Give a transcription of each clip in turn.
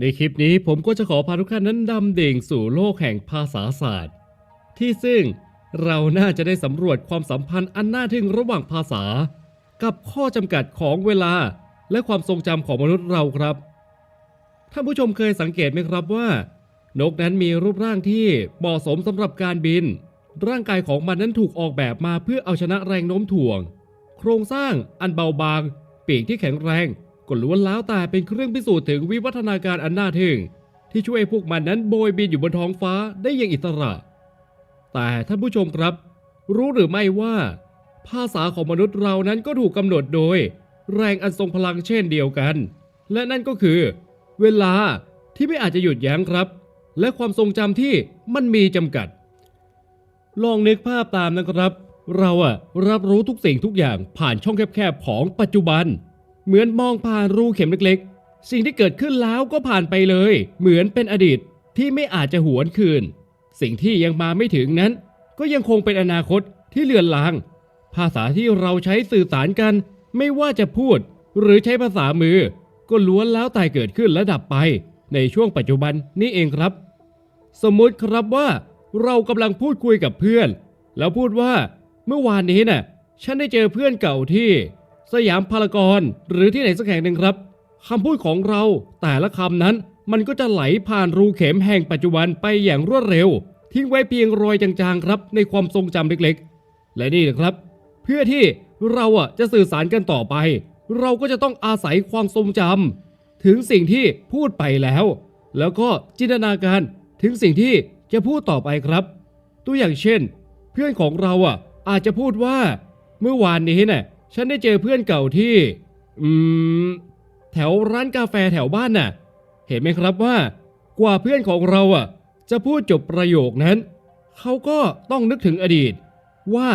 ในคลิปนี้ผมก็จะขอพาทุกท่านนั้นดำดิ่งสู่โลกแห่งภาษาศาสตร์ ที่ซึ่งเราน่าจะได้สำรวจความสัมพันธ์อันน่าทึ่งระหว่างภาษา กับข้อจำกัดของเวลา และความทรงจำของมนุษย์เราครับท่านผู้ชมเคยสังเกตไหมครับว่า นกนั้นมีรูปร่างที่เหมาะสมสำหรับการบิน ร่างกายของมันนั้นถูกออกแบบมาเพื่อเอาชนะแรงโน้มถ่วง โครงสร้างอันเบาบาง ปีกที่แข็งแรง ก็ล้วนแล้วแต่เป็นเครื่องพิสูจน์ถึงวิวัฒนาการอันน่าทึ่ง ที่ช่วยพวกมันนั้นโบยบินอยู่บนท้องฟ้าได้อย่างอิสระ แต่ท่านผู้ชมครับ รู้หรือไม่ว่า ภาษาของมนุษย์เรานั้นก็ถูกกำหนดโดย แรงอันทรงพลังเช่นเดียวกัน และนั่นก็คือ เวลาที่ไม่อาจจะหยุดยั้งครับ และความทรงจำที่มันมีจำกัด ลองนึกภาพตามนะครับ เราอะรับรู้ทุกสิ่งทุกอย่างผ่านช่องแคบๆของปัจจุบัน เหมือนมองผ่านรูเข็มเล็กๆ สิ่งที่เกิดขึ้นแล้วก็ผ่านไปเลย เหมือนเป็นอดีตที่ไม่อาจจะหวนคืน สิ่งที่ยังมาไม่ถึงนั้น ก็ยังคงเป็นอนาคตที่เลือนลาง ภาษาที่เราใช้สื่อสารกัน ไม่ว่าจะพูด หรือใช้ภาษามือ ก็ล้วนแล้วแต่เกิดขึ้นและดับไป ในช่วงปัจจุบันนี่เองครับ สมมุติครับว่า เรากำลังพูดคุยกับเพื่อน แล้วพูดว่า เมื่อวานนี้น่ะฉันได้เจอเพื่อนเก่าที่ สยามพารากอนหรือที่ไหนสักแห่งหนึ่งครับคำพูดของเราแต่ละคำนั้นมันก็จะไหลผ่านรูเข็มแห่งปัจจุบันไปอย่างรวดเร็ว ทิ้งไว้เพียงรอยจางๆครับ ในความทรงจำเล็กๆ และนี่นะครับ เพื่อที่เราอะจะสื่อสารกันต่อไป เราก็จะต้องอาศัยความทรงจำถึงสิ่งที่พูดไปแล้ว แล้วก็จินตนาการถึงสิ่งที่จะพูดต่อไปครับ ตัวอย่างเช่น เพื่อนของเราอะอาจจะพูดว่า เมื่อวานนี้น่ะ ฉันได้เจอเพื่อนเก่าที่ อืม แถวร้านกาแฟแถวบ้านน่ะ เห็นไหมครับว่ากว่าเพื่อนของเราอะ จะพูดจบประโยคนั้น เขาก็ต้องนึกถึงอดีต ว่า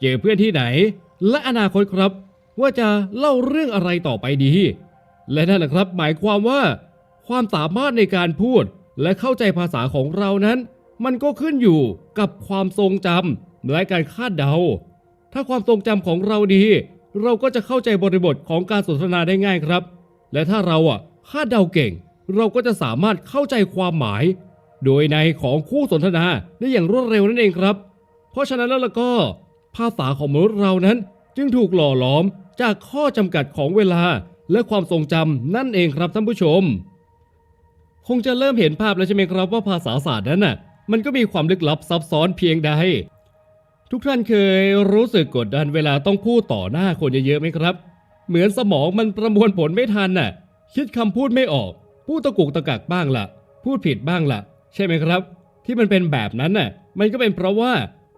เจอเพื่อนที่ไหน และอนาคตครับ ว่าจะเล่าเรื่องอะไรต่อไปดี และนั่นแหละครับ หมายความว่า ความสามารถในการพูดและเข้าใจภาษาของเรานั้น มันก็ขึ้นอยู่กับความทรงจำและการคาดเดา ถ้าความทรงจำของเราดี เราก็จะเข้าใจบริบทของการสนทนาได้ง่ายครับ และถ้าเราอะคาดเดาเก่ง เราก็จะสามารถเข้าใจความหมาย โดยในของคู่สนทนาได้อย่างรวดเร็วนั่นเองครับ เพราะฉะนั้นแล้วก็ ภาษาของมนุษย์เรานั้น จึงถูกหล่อหลอมจากข้อจำกัดของเวลาและความทรงจำนั่นเองครับท่านผู้ชม คงจะเริ่มเห็นภาพแล้วใช่ไหมครับว่าภาษาศาสตร์นั้นน่ะมันก็มีความลึกลับซับซ้อนเพียงใด ทุกท่านเคยรู้สึกกดดันเวลาต้องพูดต่อหน้าคนเยอะๆไหมครับ เหมือนสมองมันประมวลผลไม่ทันน่ะ คิดคำพูดไม่ออก พูดตะกุกตะกักบ้างละพูดผิดบ้างละใช่ไหมครับ ที่มันเป็นแบบนั้นน่ะ มันก็เป็นเพราะว่า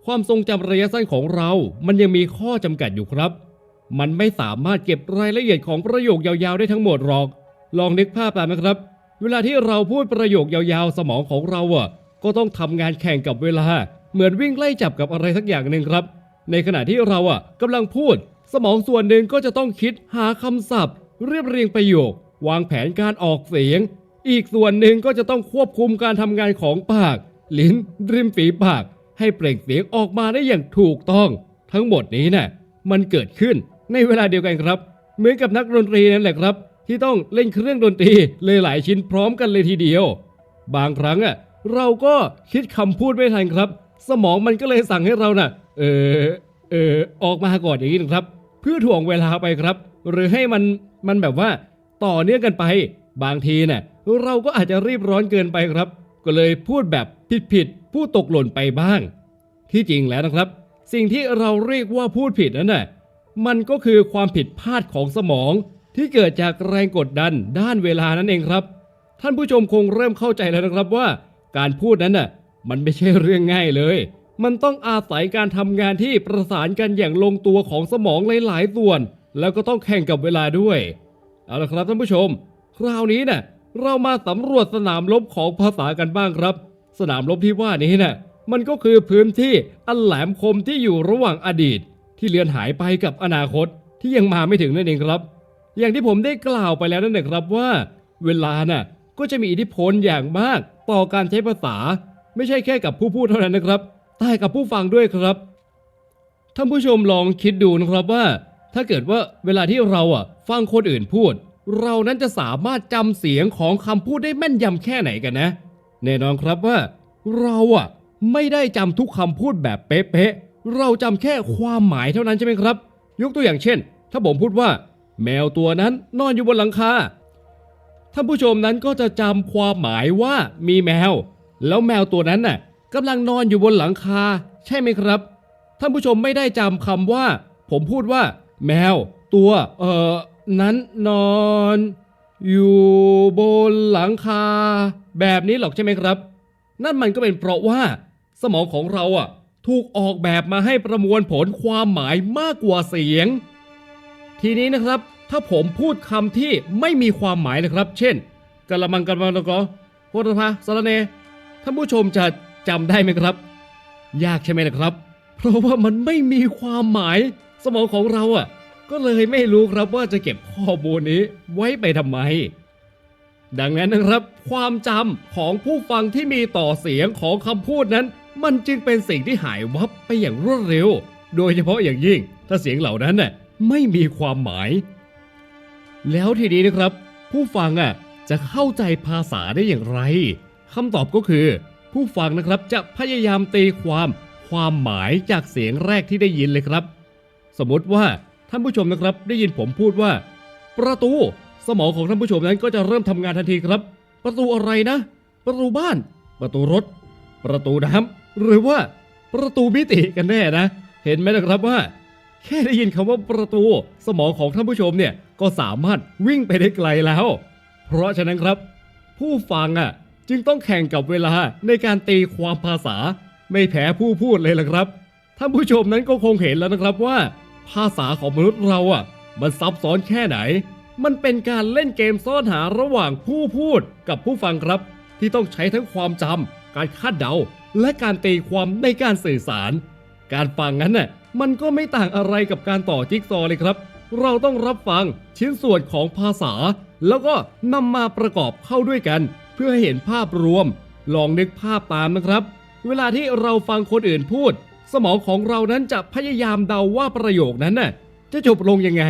ความทรงจำระยะสั้นของเรา มันยังมีข้อจำกัดอยู่ครับ มันไม่สามารถเก็บรายละเอียดของประโยคยาวๆได้ทั้งหมดหรอก ลองนึกภาพตามนะครับ เวลาที่เราพูดประโยคยาวๆ สมองของเราอะ ก็ต้องทำงานแข่งกับเวลา เหมือนวิ่งไล่จับกับอะไรสักอย่างหนึ่งครับ ในขณะที่เราอะกำลังพูด สมองส่วนหนึ่งก็จะต้องคิดหาคำศัพท์ เรียบเรียงประโยค วางแผนการออกเสียง อีกส่วนหนึ่งก็จะต้องควบคุมการทำงานของปาก ลิ้นริมฝีปาก ให้เปล่งเสียงออกมาได้อย่างถูกต้อง ทั้งหมดนี้น่ะมันเกิดขึ้นในเวลาเดียวกันครับ เหมือนกับนักดนตรีนั่นแหละครับ ที่ต้องเล่นเครื่องดนตรีเลยหลายชิ้นพร้อมกันเลยทีเดียว บางครั้งอะเราก็คิดคำพูดไม่ทันครับ สมองมันก็เลยสั่งให้เราน่ะ เออเออออกมาก่อนอย่างนี้นะครับ เพื่อถ่วงเวลาไปครับ หรือให้มันมันแบบว่าต่อเนื่องกันไป บางทีน่ะเราก็อาจจะรีบร้อนเกินไปครับ ก็เลยพูดแบบผิดๆพูดตกหล่นไปบ้าง ที่จริงแล้วนะครับ สิ่งที่เราเรียกว่าพูดผิดนั้นน่ะมันก็คือความผิดพลาดของสมอง ที่เกิดจากแรงกดดันด้านเวลานั่นเองครับ ท่านผู้ชมคงเริ่มเข้าใจแล้วนะครับว่า การพูดนั้นน่ะ มันไม่ใช่เรื่องง่ายเลย มันต้องอาศัยการทำงานที่ประสานกันอย่างลงตัวของสมองหลายๆส่วน แล้วก็ต้องแข่งกับเวลาด้วย เอาละครับท่านผู้ชม คราวนี้น่ะเรามาสำรวจสนามรบของภาษากันบ้างครับ สนามรบที่ว่านี้น่ะมันก็คือพื้นที่อันแหลมคมที่อยู่ระหว่างอดีต ที่เลือนหายไปกับอนาคตที่ยังมาไม่ถึงนั่นเองครับ อย่างที่ผมได้กล่าวไปแล้วนั่นแหละครับว่า เวลาน่ะก็จะมีอิทธิพลอย่างมากต่อการใช้ภาษา ไม่ใช่แค่กับผู้พูดเท่านั้นนะครับ แต่กับผู้ฟังด้วยครับท่านผู้ชมลองคิดดูนะครับว่า ถ้าเกิดว่าเวลาที่เราอะฟังคนอื่นพูด เรานั้นจะสามารถจำเสียงของคำพูดได้แม่นยำแค่ไหนกันนะแน่นอนครับว่า เราอะไม่ได้จำทุกคำพูดแบบเป๊ะๆเราจำแค่ความหมายเท่านั้นใช่ไหมครับ ยกตัวอย่างเช่น ถ้าผมพูดว่า แมวตัวนั้นนอนอยู่บนหลังคาท่านผู้ชมนั้นก็จะจำความหมายว่ามีแมว แล้วแมวตัวนั้นน่ะกำลังนอนอยู่บนหลังคา ใช่ไหมครับ ท่านผู้ชมไม่ได้จำคำว่า ผมพูดว่า แมว ตัว เอ่อ นั้นนอน อยู่บนหลังคา แบบนี้หรอกใช่ไหมครับ นั่นมันก็เป็นเพราะว่า สมองของเราอะ ถูกออกแบบมาให้ประมวลผลความหมายมากกว่าเสียง ทีนี้นะครับ ถ้าผมพูดคำที่ไม่มีความหมายนะครับ เช่นกะละมังกะละมังตะกอโพธพาสารเน ท่านผู้ชมจะจำได้ไหมครับ ยากใช่ไหมนะครับ เพราะว่ามันไม่มีความหมาย สมองของเราอะ ก็เลยไม่รู้ครับว่าจะเก็บข้อมูลนี้ไว้ไปทำไม ดังนั้นนะครับ ความจำของผู้ฟังที่มีต่อเสียงของคำพูดนั้น มันจึงเป็นสิ่งที่หายวับไปอย่างรวดเร็ว โดยเฉพาะอย่างยิ่ง ถ้าเสียงเหล่านั้นน่ะไม่มีความหมาย แล้วทีนี้นะครับ ผู้ฟังอะจะเข้าใจภาษาได้อย่างไร คำตอบก็คือ ผู้ฟังนะครับจะพยายามตีความความหมายจากเสียงแรกที่ได้ยินเลยครับ สมมติว่าท่านผู้ชมนะครับ ได้ยินผมพูดว่า ประตู สมองของท่านผู้ชมนั้นก็จะเริ่มทำงานทันทีครับ ประตูอะไรนะ ประตูบ้าน ประตูรถ ประตูน้ำหรือว่าประตูมิติกันแน่นะ เห็นไหมนะครับว่า แค่ได้ยินคำว่าประตู สมองของท่านผู้ชมเนี่ยก็สามารถวิ่งไปได้ไกลแล้ว เพราะฉะนั้นครับ ผู้ฟังอะ จึงต้องแข่งกับเวลาในการตีความภาษา ไม่แพ้ผู้พูดเลยล่ะครับท่านผู้ชมนั้นก็คงเห็นแล้วนะครับว่า ภาษาของมนุษย์เราอะ มันซับซ้อนแค่ไหน มันเป็นการเล่นเกมซ่อนหาระหว่างผู้พูดกับผู้ฟังครับ ที่ต้องใช้ทั้งความจำการคาดเดา และการตีความในการสื่อสาร การฟังนั้นน่ะมันก็ไม่ต่างอะไรกับการต่อจิ๊กซอเลยครับ เราต้องรับฟังชิ้นส่วนของภาษา แล้วก็นำมาประกอบเข้าด้วยกัน เพื่อให้เห็นภาพรวม ลองนึกภาพตามนะครับ เวลาที่เราฟังคนอื่นพูด สมองของเรานั้นจะพยายามเดาว่าประโยคนั้นน่ะจะจบลงยังไง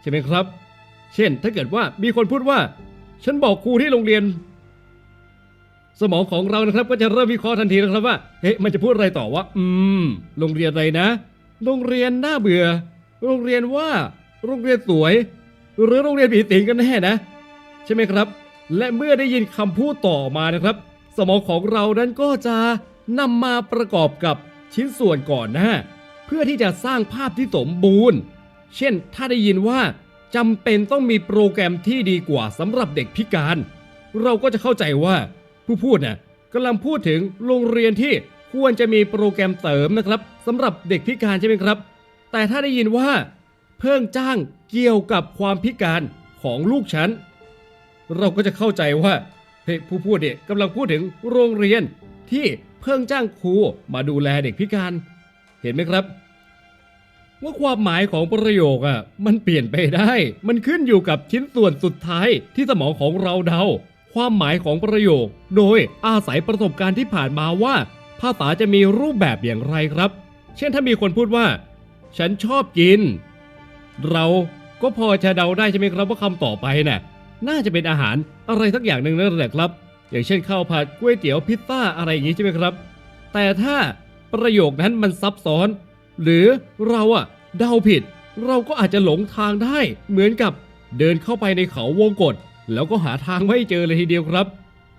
ใช่ไหมครับ เช่น ถ้าเกิดว่ามีคนพูดว่า ฉันบอกครูที่โรงเรียน สมองของเรานะครับ ก็จะเริ่มวิเคราะห์ทันทีนะครับว่าเฮ้ยมันจะพูดอะไรต่อว่า อืม โรงเรียนอะไรนะ โรงเรียนน่าเบื่อ โรงเรียนว่า โรงเรียนสวย หรือโรงเรียนผีสิงกันแน่นะ ใช่ไหมครับ และเมื่อได้ยินคำพูดต่อมานะครับ สมองของเรานั้นก็จะนำมาประกอบกับชิ้นส่วนก่อนหน้า เพื่อที่จะสร้างภาพที่สมบูรณ์ เช่น ถ้าได้ยินว่าจำเป็นต้องมีโปรแกรมที่ดีกว่าสำหรับเด็กพิการ เราก็จะเข้าใจว่าผู้พูดน่ะกำลังพูดถึงโรงเรียนที่ควรจะมีโปรแกรมเสริมนะครับสำหรับเด็กพิการใช่ไหมครับ แต่ถ้าได้ยินว่า เพิ่งจ้างเกี่ยวกับความพิการของลูกฉัน เราก็จะเข้าใจว่าผู้พูดเนี่ยกำลังพูดถึงโรงเรียนที่เพิ่งจ้างครูมาดูแลเด็กพิการ เห็นไหมครับ ว่าความหมายของประโยคอะมันเปลี่ยนไปได้ มันขึ้นอยู่กับชิ้นส่วนสุดท้ายที่สมองของเราเดา ความหมายของประโยค โดยอาศัยประสบการณ์ที่ผ่านมาว่า ภาษาจะมีรูปแบบอย่างไรครับ เช่นถ้ามีคนพูดว่า ฉันชอบกิน เราก็พอจะเดาได้ใช่ไหมครับว่าคำต่อไปน่ะ น่าจะเป็นอาหารอะไรสักอย่างหนึ่งนั่นแหละครับ อย่างเช่นข้าวผัดก๋วยเตี๋ยวพิซซ่าอะไรอย่างนี้ใช่ไหมครับ แต่ถ้าประโยคนั้นมันซับซ้อน หรือเราอะเดาผิด เราก็อาจจะหลงทางได้ เหมือนกับเดินเข้าไปในเขาวงกฏแล้วก็หาทางไม่เจอเลยทีเดียวครับ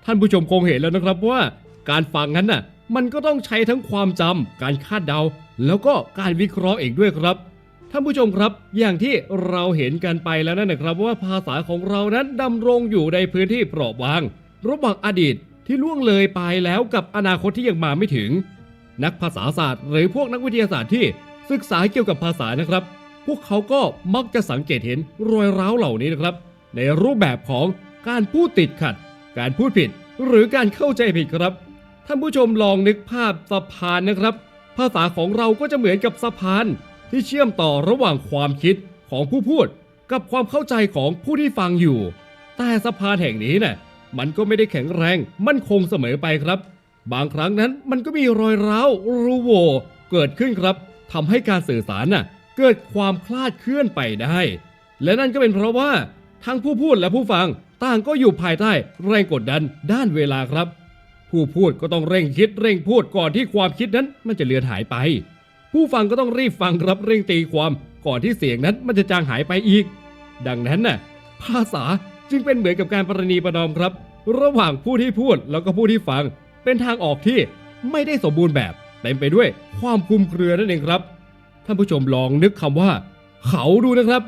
ท่านผู้ชมคงเห็นแล้วนะครับว่า การฟังนั้นน่ะมันก็ต้องใช้ทั้งความจำการคาดเดา แล้วก็การวิเคราะห์เองด้วยครับ ท่านผู้ชมครับ อย่างที่เราเห็นกันไปแล้วนั่นนะครับว่าภาษาของเรานั้นดำรงอยู่ในพื้นที่เปราะบาง ระหว่างอดีตที่ล่วงเลยไปแล้วกับอนาคตที่ยังมาไม่ถึง นักภาษาศาสตร์ หรือพวกนักวิทยาศาสตร์ที่ศึกษาเกี่ยวกับภาษานะครับ พวกเขาก็มักจะสังเกตเห็นรอยร้าวเหล่านี้นะครับ ในรูปแบบของการพูดติดขัด การพูดผิด หรือการเข้าใจผิดครับท่านผู้ชมลองนึกภาพสะพานนะครับ ภาษาของเราก็จะเหมือนกับสะพาน ที่เชื่อมต่อระหว่างความคิดของผู้พูดกับความเข้าใจของผู้ที่ฟังอยู่ แต่สะพานแห่งนี้น่ะมันก็ไม่ได้แข็งแรงมั่นคงเสมอไปครับ บางครั้งนั้นมันก็มีรอยร้าวรูโวเกิดขึ้นครับทำให้การสื่อสารน่ะเกิดความคลาดเคลื่อนไปได้ และนั่นก็เป็นเพราะว่าทั้งผู้พูดและผู้ฟังต่างก็อยู่ภายใต้แรงกดดันด้านเวลาครับ ผู้พูดก็ต้องเร่งคิดเร่งพูดก่อนที่ความคิดนั้นมันจะเลือนหายไป ผู้ฟังก็ต้องรีบฟังครับเร่งตีความก่อนที่เสียงนั้นมันจะจางหายไปอีก ดังนั้นน่ะภาษาจึงเป็นเหมือนกับการประนีประนอมครับ ระหว่างผู้ที่พูดแล้วก็ผู้ที่ฟัง เป็นทางออกที่ไม่ได้สมบูรณ์แบบเต็มไปด้วยความคลุมเครือนั่นเองครับท่านผู้ชมลองนึกคำว่า เขาดูนะครับ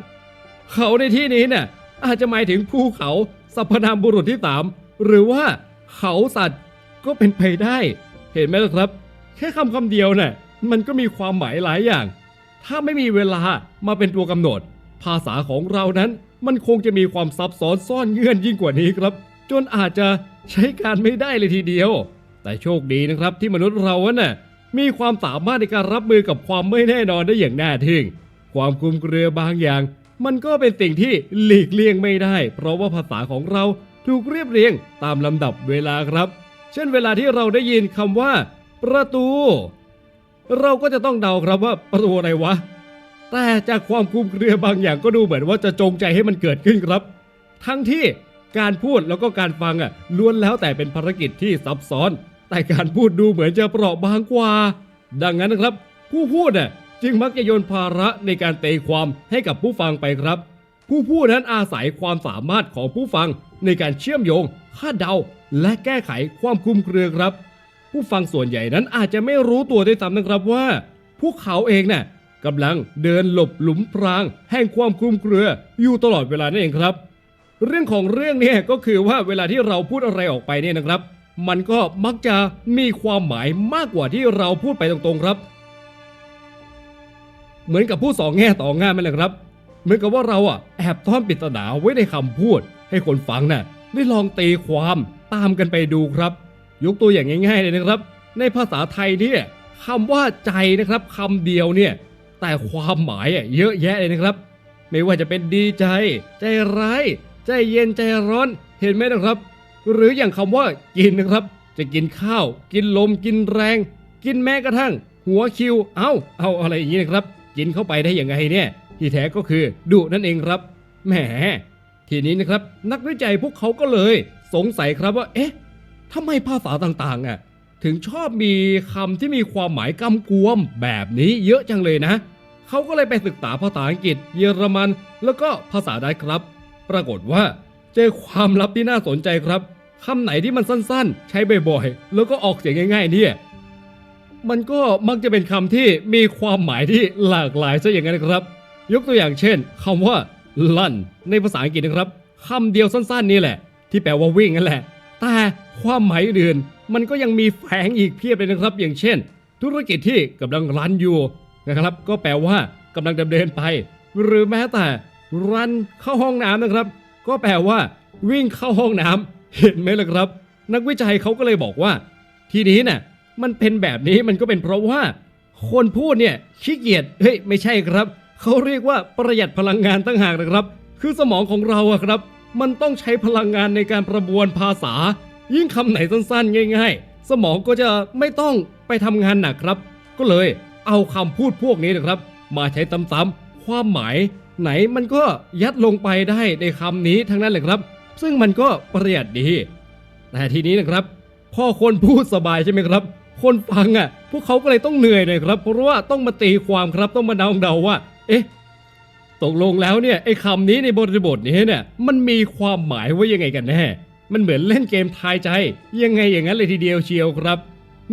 เขาในที่นี้เนี่ยอาจจะหมายถึงภูเขาสรรพนามบุรุษที่สามหรือว่าเขาสัตว์ก็เป็นไปได้ เห็นไหมล่ะครับ แค่คำคำเดียวน่ะ มันก็มีความหมายหลายอย่าง ถ้าไม่มีเวลามาเป็นตัวกำหนด ภาษาของเรานั้นมันคงจะมีความซับซ้อนซ่อนเงื่อนยิ่งกว่านี้ครับ จนอาจจะใช้การไม่ได้เลยทีเดียว แต่โชคดีนะครับที่มนุษย์เราน่ะมีความสามารถในการรับมือกับความไม่แน่นอนได้อย่างน่าทึ่ง ความคลุมเครือบางอย่าง มันก็เป็นสิ่งที่หลีกเลี่ยงไม่ได้ เพราะว่าภาษาของเราถูกเรียบเรียงตามลำดับเวลาครับ เช่นเวลาที่เราได้ยินคำว่า ประตู เราก็จะต้องเดาครับว่าประตูอะไรวะ แต่จากความคลุมเครือบางอย่างก็ดูเหมือนว่าจะจงใจให้มันเกิดขึ้นครับ ทั้งที่การพูดแล้วก็การฟังอะล้วนแล้วแต่เป็นภารกิจที่ซับซ้อน แต่การพูดดูเหมือนจะเปราะบางกว่า ดังนั้นนะครับ ผู้พูดน่ะจึงมักจะโยนภาระในการเตะความให้กับผู้ฟังไปครับ ผู้พูดนั้นอาศัยความสามารถของผู้ฟังในการเชื่อมโยงคาดเดา และแก้ไขความคลุมเครือครับ ผู้ฟังส่วนใหญ่นั้นอาจจะไม่รู้ตัวด้วยซ้ำนะครับว่า พวกเขาเองน่ะกำลังเดินหลบหลุมพราง แห่งความคลุมเครืออยู่ตลอดเวลานั่นเองครับ เรื่องของเรื่องเนี่ยก็คือว่าเวลาที่เราพูดอะไรออกไปเนี่ยนะครับ มันก็มักจะมีความหมายมากกว่าที่เราพูดไปตรงๆครับ เหมือนกับพูดสองแง่ต่อง่ามนั่นแหละครับ เหมือนกับว่าเราอะแอบซ่อนปริศนาไว้ในคำพูด ให้คนฟังน่ะได้ลองตีความตามกันไปดูครับ ยกตัวอย่างง่ายๆเลยนะครับ ในภาษาไทยเนี่ยคำว่าใจนะครับคำเดียวเนี่ยแต่ความหมายอะเยอะแยะเลยนะครับ ไม่ว่าจะเป็นดีใจ ใจร้าย ใจเย็นใจร้อนเห็นไหมนะครับ หรืออย่างคำว่ากินนะครับ จะกินข้าว กินลม กินแรง กินแม้กระทั่ง หัวคิว เอาเอาอะไรอย่างนี้นะครับ กินเข้าไปได้ยังไงเนี่ยที่แท้ก็คือดุนั่นเองครับแหมทีนี้นะครับ นักวิจัยพวกเขาก็เลย สงสัยครับว่าเอ๊ะ ทำไมภาษาต่างๆอะถึงชอบมีคำที่มีความหมายกำกวมแบบนี้เยอะจังเลยนะ เขาก็เลยไปศึกษาภาษาอังกฤษ เยอรมัน แล้วก็ภาษาได้ครับ ปรากฏว่า เจอความลับที่น่าสนใจครับคำไหนที่มันสั้นๆ ใช้บ่อยๆ แล้วก็ออกเสียงง่ายๆเนี่ยมันก็มักจะเป็นคำที่มีความหมายที่หลากหลายซะอย่างนั้นครับ ยกตัวอย่างเช่นคำว่าลั่นในภาษาอังกฤษนะครับคำเดียวสั้น ๆ นี่แหละ ที่แปลว่าวิ่งนั่นแหละ แต่ ความหมายอื่นมันก็ยังมีแฝงอีกเพียบเลยนะครับ อย่างเช่น ธุรกิจที่กำลังรันอยู่นะครับ ก็แปลว่ากำลังดำเนินไป หรือแม้แต่รันเข้าห้องน้ำนะครับ ก็แปลว่า วิ่งเข้าห้องน้ำเห็นไหมล่ะครับ นักวิจัยเขาก็เลยบอกว่า ทีนี้น่ะมันเป็นแบบนี้มันก็เป็นเพราะว่า คนพูดเนี่ยขี้เกียจเฮ้ยไม่ใช่ครับเขาเรียกว่าประหยัดพลังงานตั้งหากนะครับ คือสมองของเราอะครับ มันต้องใช้พลังงานในการประมวลภาษา ยิ่งคำไหนสั้นๆ ง่าย ๆ สมองก็จะไม่ต้องไปทำงานหนักครับ ก็เลยเอาคำพูดพวกนี้นะครับ มาใช้ซ้ำๆความหมายไหนมันก็ยัดลงไปได้ในคำนี้ทั้งนั้นเลยครับ ซึ่งมันก็ประหยัดดี แต่ทีนี้นะครับ พอคนพูดสบายใช่ไหมครับ คนฟังอะ พวกเขาก็เลยต้องเหนื่อยหน่อยครับ เพราะว่าต้องมาตีความครับต้องมาเดาเดาว่า เอ๊ะตกลงแล้วเนี่ยไอ้คำนี้ในบริบทนี้เนี่ยมันมีความหมายว่ายังไงกันแน่ มันเหมือนเล่นเกมทายใจ ยังไงอย่างนั้นเลยทีเดียวเชียวครับ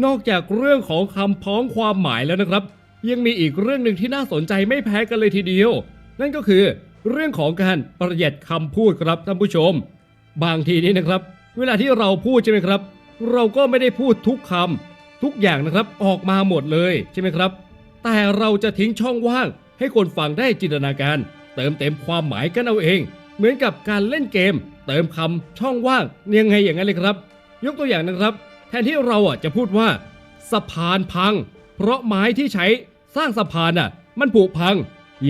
นอกจากเรื่องของคำพ้องความหมายแล้วนะครับ ยังมีอีกเรื่องหนึ่งที่น่าสนใจไม่แพ้กันเลยทีเดียว นั่นก็คือ เรื่องของการประหยัดคำพูดครับท่านผู้ชม บางทีนี่นะครับ เวลาที่เราพูดใช่ไหมครับ เราก็ไม่ได้พูดทุกคำทุกอย่างนะครับออกมาหมดเลยใช่ไหมครับ แต่เราจะทิ้งช่องว่าง ให้คนฟังได้จินตนาการ เติมเต็มความหมายกันเอาเอง เหมือนกับการเล่นเกม เติมคำช่องว่างยังไงอย่างนั้นเลยครับ ยกตัวอย่างนะครับ แทนที่เราอะจะพูดว่า สะพานพัง เพราะไม้ที่ใช้สร้างสะพานอะ มันผุพัง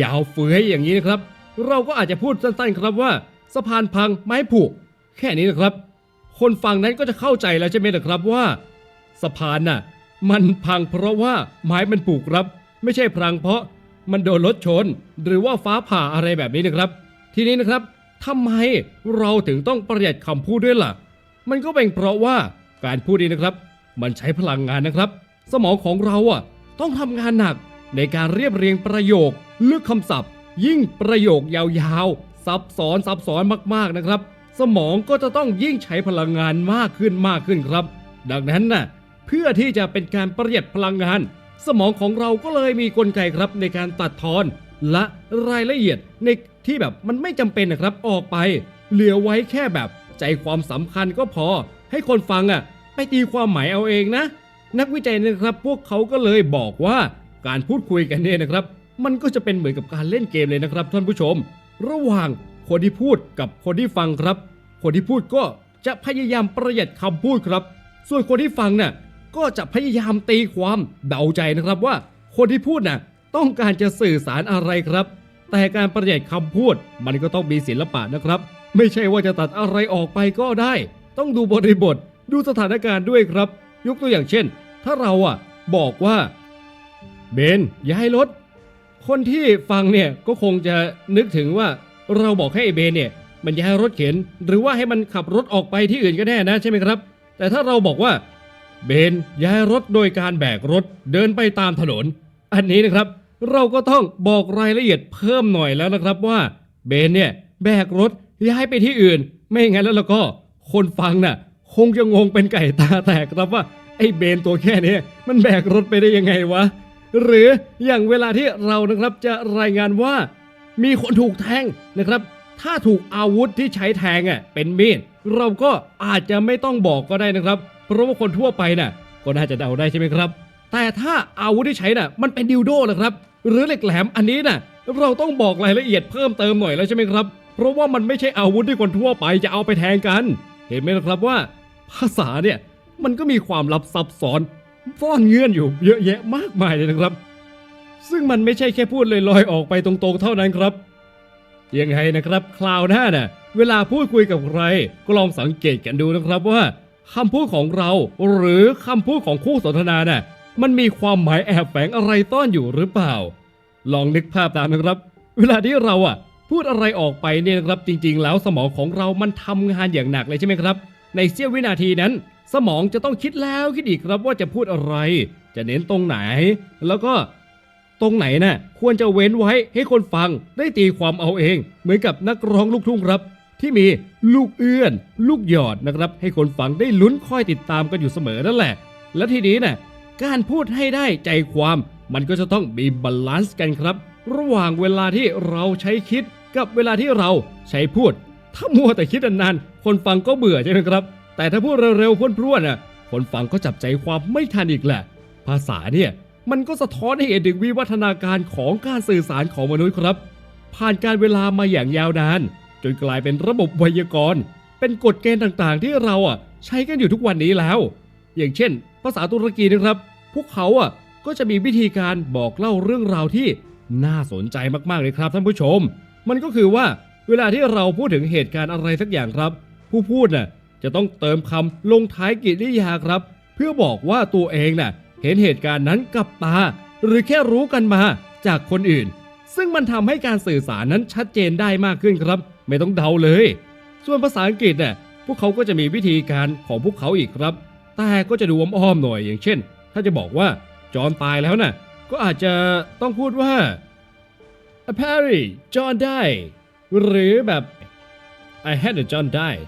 ยาวเฟือยอย่างนี้นะครับ เราก็อาจจะพูดสั้นๆครับว่า สะพานพังไม้ผุแค่นี้นะครับ คนฟังนั้นก็จะเข้าใจแล้วใช่ไหมล่ะครับว่า สะพานน่ะ มันพังเพราะว่าไม้มันผูกครับ ไม่ใช่พังเพราะมันโดนรถชน หรือว่าฟ้าผ่าอะไรแบบนี้นะครับ ทีนี้นะครับ ทำไมเราถึงต้องประหยัดคำพูดด้วยล่ะ มันก็เป็นเพราะว่าการพูดนี้นะครับ มันใช้พลังงานนะครับ สมองของเราอะต้องทำงานหนักในการเรียบเรียงประโยคเลือกคำศัพท์ ยิ่งประโยคยาวๆ ซับซ้อนซับซ้อนมากๆนะครับ สมองก็จะต้องยิ่งใช้พลังงานมากขึ้นมากขึ้นครับ ดังนั้นน่ะเพื่อที่จะเป็นการประหยัดพลังงาน สมองของเราก็เลยมีกลไกครับในการตัดทอนและรายละเอียดใน ที่แบบมันไม่จำเป็นนะครับออกไป เหลือไว้แค่แบบใจความสำคัญก็พอ ให้คนฟังอะไปตีความหมายเอาเองนะ นักวิจัยนะครับพวกเขาก็เลยบอกว่าการพูดคุยกันเนี่ยนะครับ มันก็จะเป็นเหมือนกับการเล่นเกมเลยนะครับท่านผู้ชม ระหว่างคนที่พูดกับคนที่ฟังครับ คนที่พูดก็จะพยายามประหยัดคำพูดครับ ส่วนคนที่ฟังน่ะก็จะพยายามตีความเดาใจนะครับว่า คนที่พูดน่ะต้องการจะสื่อสารอะไรครับ แต่การประหยัดคำพูดมันก็ต้องมีศิลปะนะครับ ไม่ใช่ว่าจะตัดอะไรออกไปก็ได้ ต้องดูบริบท ดูสถานการณ์ด้วยครับ ยกตัวอย่างเช่น ถ้าเราอะ บอกว่า เบนอย่าให้รถคนที่ฟังเนี่ยก็คงจะนึกถึงว่าเราบอกให้ไอ้เบนเนี่ย มันย้ายรถเข็น หรือว่าให้มันขับรถออกไปที่อื่นก็แน่นะใช่ไหมครับ แต่ถ้าเราบอกว่าเบนย้ายรถโดยการแบกรถเดินไปตามถนน อันนี้นะครับ เราก็ต้องบอกรายละเอียดเพิ่มหน่อยแล้วนะครับว่าเบนเนี่ยแบกรถย้ายไปที่อื่น ไม่งั้นแล้วเราก็คนฟังน่ะคงจะงงเป็นไก่ตาแตกครับว่าไอ้เบนตัวแค่นี้มันแบกรถไปได้ยังไงวะ หรืออย่างเวลาที่เรานะครับจะรายงานว่า มีคนถูกแทงนะครับ ถ้าถูกอาวุธที่ใช้แทงอะเป็นมีดเราก็อาจจะไม่ต้องบอกก็ได้นะครับ เพราะว่าคนทั่วไปน่ะก็น่าจะเดาได้ใช่ไหมครับ แต่ถ้าอาวุธที่ใช้น่ะมันเป็นดิวโดนะครับ หรือเหล็กแหลมอันนี้น่ะเราต้องบอกรายละเอียดเพิ่มเติมหน่อยแล้วใช่ไหมครับ เพราะว่ามันไม่ใช่อาวุธที่คนทั่วไปจะเอาไปแทงกัน เห็นไหมล่ะครับว่า ภาษาเนี่ยมันก็มีความลับซับซ้อนซ่อนเงื่อนอยู่เยอะแยะมากมายเลยนะครับ ซึ่งมันไม่ใช่แค่พูดลอยๆออกไปตรงๆ เท่านั้นครับยังไงนะครับคราวหน้าน่ะเวลาพูดคุยกับใครก็ลองสังเกตกันดูนะครับว่าคำพูดของเราหรือคำพูดของคู่สนทนาน่ะ มันมีความหมายแอบแฝงอะไรซ่อนอยู่หรือเปล่า ลองนึกภาพตามนะครับ เวลาที่เราอะ พูดอะไรออกไปเนี่ยนะครับจริง ๆ แล้วสมองของเรามันทำงานอย่างหนักเลยใช่ไหมครับ ในเสี้ยววินาทีนั้น สมองจะต้องคิดแล้วคิดอีกครับว่าจะพูดอะไร จะเน้นตรงไหน แล้วก็ตรงไหนน่ะควรจะเว้นไว้ให้คนฟังได้ตีความเอาเอง เหมือนกับนักร้องลูกทุ่งครับ ที่มีลูกเอื้อน ลูกหยอดนะครับ ให้คนฟังได้ลุ้นคอยติดตามกันอยู่เสมอนั่นแหละ และทีนี้น่ะ การพูดให้ได้ใจความ มันก็จะต้องมีบาลานซ์กันครับ ระหว่างเวลาที่เราใช้คิดกับเวลาที่เราใช้พูด ถ้ามัวแต่คิดนานๆคนฟังก็เบื่อใช่ไหมครับ แต่ถ้าพูดเร็วๆพรวดๆน่ะคนฟังก็จับใจความไม่ทันอีกแหละ ภาษาเนี่ยมันก็สะท้อนให้เห็นถึงวิวัฒนาการของการสื่อสารของมนุษย์ครับ ผ่านการเวลามาอย่างยาวนานจนกลายเป็นระบบไวยากรณ์ เป็นกฎเกณฑ์ต่างๆ ที่เราอะใช้กันอยู่ทุกวันนี้แล้ว อย่างเช่น ภาษาตุรกีนะครับ พวกเขาอะก็จะมีวิธีการบอกเล่าเรื่องราวที่น่าสนใจมากๆเลยครับท่านผู้ชม มันก็คือว่าเวลาที่เราพูดถึงเหตุการณ์อะไรสักอย่างครับ ผู้พูดน่ะจะต้องเติมคำลงท้ายกริยาครับ เพื่อบอกว่าตัวเองน่ะเห็นเหตุการณ์นั้นกับตา หรือแค่รู้กันมาจากคนอื่น ซึ่งมันทำให้การสื่อสารนั้นชัดเจนได้มากขึ้นครับ ไม่ต้องเดาเลย ส่วนภาษาอังกฤษเนี่ยพวกเขาก็จะมีวิธีการของพวกเขาอีกครับ แต่ก็จะดูอ้อมๆหน่อยอย่างเช่น ถ้าจะบอกว่าจอห์นตายแล้วน่ะ ก็อาจจะต้องพูดว่า Perry John die หรือแบบ I had a John die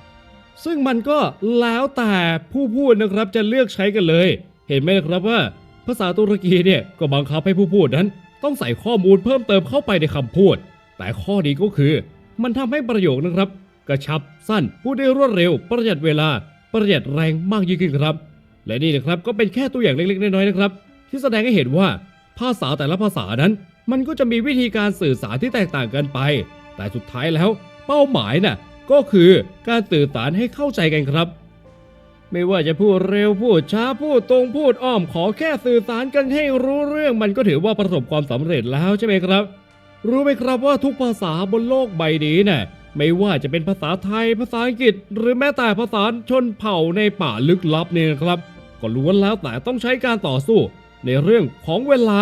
ซึ่งมันก็แล้วแต่ผู้พูดนะครับจะเลือกใช้กันเลย เห็นไหมนะครับว่า ภาษาตุรกีเนี่ยก็บังคับให้ผู้พูดนั้น ต้องใส่ข้อมูลเพิ่มเติมเข้าไปในคำพูด แต่ข้อดีก็คือ มันทำให้ประโยคนะครับ กระชับสั้นพูดได้รวดเร็ว ประหยัดเวลาประหยัดแรงมากยิ่งขึ้นครับ และนี่นะครับก็เป็นแค่ตัวอย่างเล็กๆ น้อยๆนะครับ ที่แสดงให้เห็นว่าภาษาแต่ละภาษานั้น มันก็จะมีวิธีการสื่อสารที่แตกต่างกันไป แต่สุดท้ายแล้ว เป้าหมายน่ะก็คือการสื่อสารให้เข้าใจกันครับ ไม่ว่าจะพูดเร็วพูดช้าพูดตรงพูดอ้อมขอแค่สื่อสารกันให้รู้เรื่องมันก็ถือว่าประสบความสำเร็จแล้วใช่ไหมครับ รู้ไหมครับว่าทุกภาษาบนโลกใบนี้น่ะไม่ว่าจะเป็นภาษาไทยภาษาอังกฤษ หรือแม้แต่ภาษาชนเผ่าในป่าลึกลับเนี่ยครับ ก็ล้วนแล้วแต่ต้องใช้การต่อสู้ในเรื่องของเวลา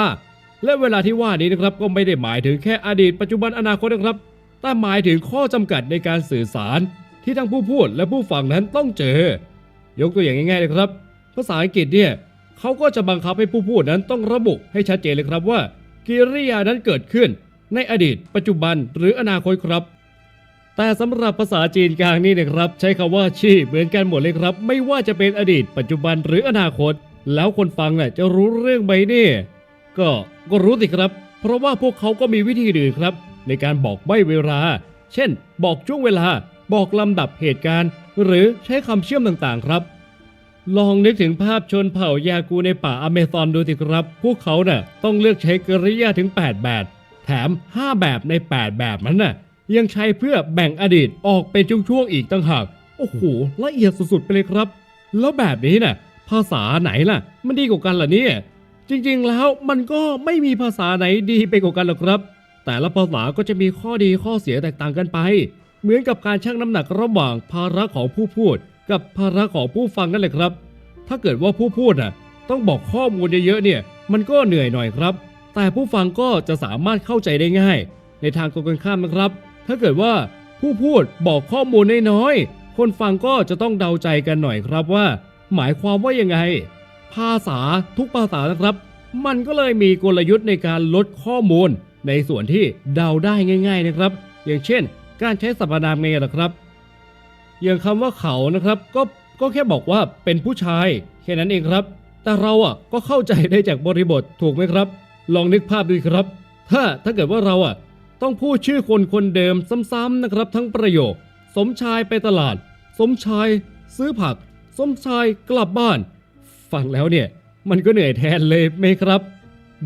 และเวลาที่ว่านี้นะครับก็ไม่ได้หมายถึงแค่อดีตปัจจุบันอนาคตนะครับ แต่หมายถึงข้อจำกัดในการสื่อสาร ที่ทั้งผู้พูดและผู้ฟังนั้นต้องเจอ ยกตัวอย่างง่ายๆเลยครับ ภาษาอังกฤษเนี่ยเขาก็จะบังคับให้ผู้พูดนั้นต้องระบุให้ชัดเจนเลยครับว่า กิริยานั้นเกิดขึ้น ในอดีต ปัจจุบันหรืออนาคตครับ แต่สำหรับภาษาจีนกลางนี่นะครับ ใช้คำว่าชีเหมือนกันหมดเลยครับ ไม่ว่าจะเป็นอดีต ปัจจุบันหรืออนาคต แล้วคนฟังน่ะจะรู้เรื่องไหมเนี่ยก็ก็รู้สิครับ เพราะว่าพวกเขาก็มีวิธีอื่นครับ ในการบอกใบเวลา เช่น บอกช่วงเวลา บอกลำดับเหตุการณ์ หรือใช้คำเชื่อมต่างๆครับ ลองนึกถึงภาพชนเผ่ายากูในป่าอเมซอนดูสิครับ พวกเขาเน่ะต้องเลือกใช้กริยาถึง 8 แบบ แถม 5 แบบใน 8 แบบนั้นน่ะ ยังใช้เพื่อแบ่งอดีตออกเป็นช่วงๆอีกต่างหากโอ้โหละเอียดสุดๆไปเลยครับ แล้วแบบนี้น่ะภาษาไหนล่ะ มันดีกว่ากันล่ะเนี่ยจริงๆแล้วมันก็ไม่มีภาษาไหนดีไปกว่ากันหรอกครับ แต่ละภาษาก็จะมีข้อดีข้อเสียแตกต่างกันไป เหมือนกับการชั่งน้ำหนักระหว่างภาระของผู้พูด กับภาระของผู้ฟังนั่นแหละครับ ถ้าเกิดว่าผู้พูดน่ะต้องบอกข้อมูลเยอะๆเนี่ย มันก็เหนื่อยหน่อยครับ แต่ผู้ฟังก็จะสามารถเข้าใจได้ง่าย ในทางตรงกันข้ามนะครับ ถ้าเกิดว่าผู้พูดบอกข้อมูลน้อยๆ คนฟังก็จะต้องเดาใจกันหน่อยครับว่า หมายความว่ายังไง ภาษาทุกภาษานะครับ มันก็เลยมีกลยุทธ์ในการลดข้อมูล ในส่วนที่เดาได้ง่าย ๆนะครับ อย่างเช่น การใช้สรรพนามไงล่ะครับ อย่างคำว่าเขานะครับ ก็ก็แค่บอกว่าเป็นผู้ชายแค่นั้นเองครับ แต่เราอะก็เข้าใจได้จากบริบทถูกไหมครับ ลองนึกภาพดูครับ ถ้าถ้าเกิดว่าเราอะ ต้องพูดชื่อคนคนเดิมซ้ำๆนะครับทั้งประโยค สมชายไปตลาด สมชายซื้อผัก สมชายกลับบ้าน ฟังแล้วเนี่ย มันก็เหนื่อยแทนเลยไหมครับ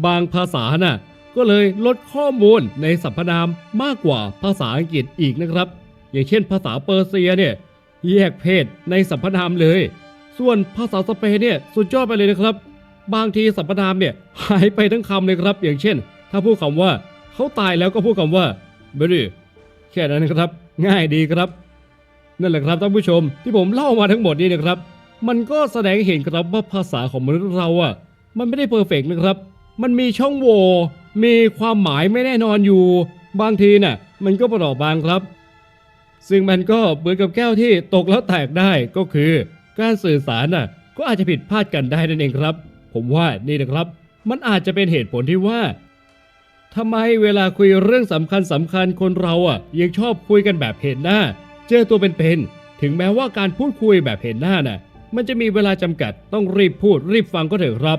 บางภาษาน่ะก็เลยลดข้อมูลในสรรพนามมากกว่าภาษาอังกฤษอีกนะครับ อย่างเช่นภาษาเปอร์เซียเนี่ยแยกเพศในสรรพนามเลย ส่วนภาษาสเปนเนี่ยสุดยอดไปเลยนะครับ บางทีสรรพนามเนี่ยหายไปทั้งคำเลยครับ อย่างเช่น ถ้าพูดคำว่า เขาตายแล้วก็พูดคำว่าเบรีแค่นั้นนะครับ ง่ายดีครับ นั่นแหละครับท่านผู้ชมที่ผมเล่ามาทั้งหมดนี้นะครับ มันก็แสดงให้เห็นครับว่าภาษาของมนุษย์เราอะ มันไม่ได้เพอร์เฟกต์นะครับ มันมีช่องโหว่มีความหมายไม่แน่นอนอยู่ บางทีน่ะ มันก็ประหลอบางครับ ซึ่งมันก็เหมือนกับแก้วที่ตกแล้วแตกได้ก็คือ การสื่อสารน่ะ ก็อาจจะผิดพลาดกันได้นั่นเองครับ ผมว่านี่นะครับ มันอาจจะเป็นเหตุผลที่ว่า ทำไมเวลาคุยเรื่องสำคัญสำคัญคนเราอะ ยังชอบคุยกันแบบเห็นหน้า เจอตัวเป็นๆถึงแม้ว่าการพูดคุยแบบเห็นหน้าน่ะ มันจะมีเวลาจำกัดต้องรีบพูดรีบฟังก็เถอะครับ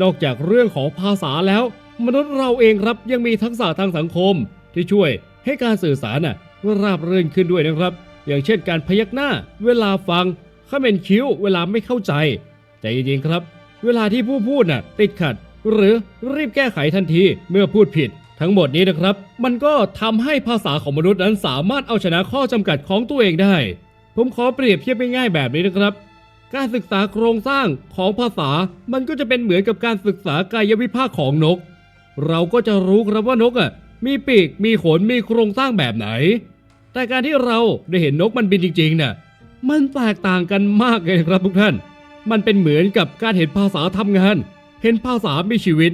นอกจากเรื่องของภาษาแล้ว มนุษย์เราเองครับยังมีทักษะทางสังคม ที่ช่วยให้การสื่อสารน่ะราบรื่นขึ้นด้วยนะครับ อย่างเช่นการพยักหน้า เวลาฟังขม่นคิ้ว เวลาไม่เข้าใจใจเย็นๆครับ เวลาที่ผู้พูดน่ะติดขัด หรือรีบแก้ไขทันทีเมื่อพูดผิด ทั้งหมดนี้นะครับ มันก็ทำให้ภาษาของมนุษย์นั้นสามารถเอาชนะข้อจำกัดของตัวเองได้ ผมขอเปรียบเทียบง่ายๆแบบนี้นะครับ การศึกษาโครงสร้างของภาษามันก็จะเป็นเหมือนกับการศึกษากายวิภาคของนก เราก็จะรู้ครับว่านกอะมีปีกมีขนมีโครงสร้างแบบไหน แต่การที่เราได้เห็นนกมันบินจริงๆน่ะมันแตกต่างกันมากเลยครับทุกท่าน มันเป็นเหมือนกับการเห็นภาษาทำงาน เห็นภาษามีชีวิต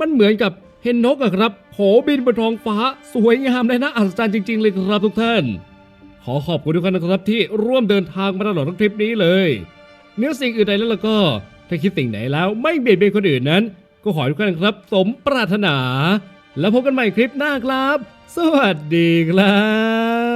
มันเหมือนกับเห็นนกอะครับโผบินบนท้องฟ้า สวยงามและน่าอัศจรรย์จริง ๆ เลยครับทุกท่าน ขอขอบคุณทุกท่านนะครับที่ร่วมเดินทางมาตลอดทั้งทริปนี้เลยเนื้อสิ่งอื่นใดแล้วก็ ถ้าคิดสิ่งไหนแล้วไม่เบียดเบียนคนอื่นนั้น ก็ขอให้ทุกท่านครับ สมปรารถนา แล้วพบกันใหม่คลิปหน้าครับ สวัสดีครับ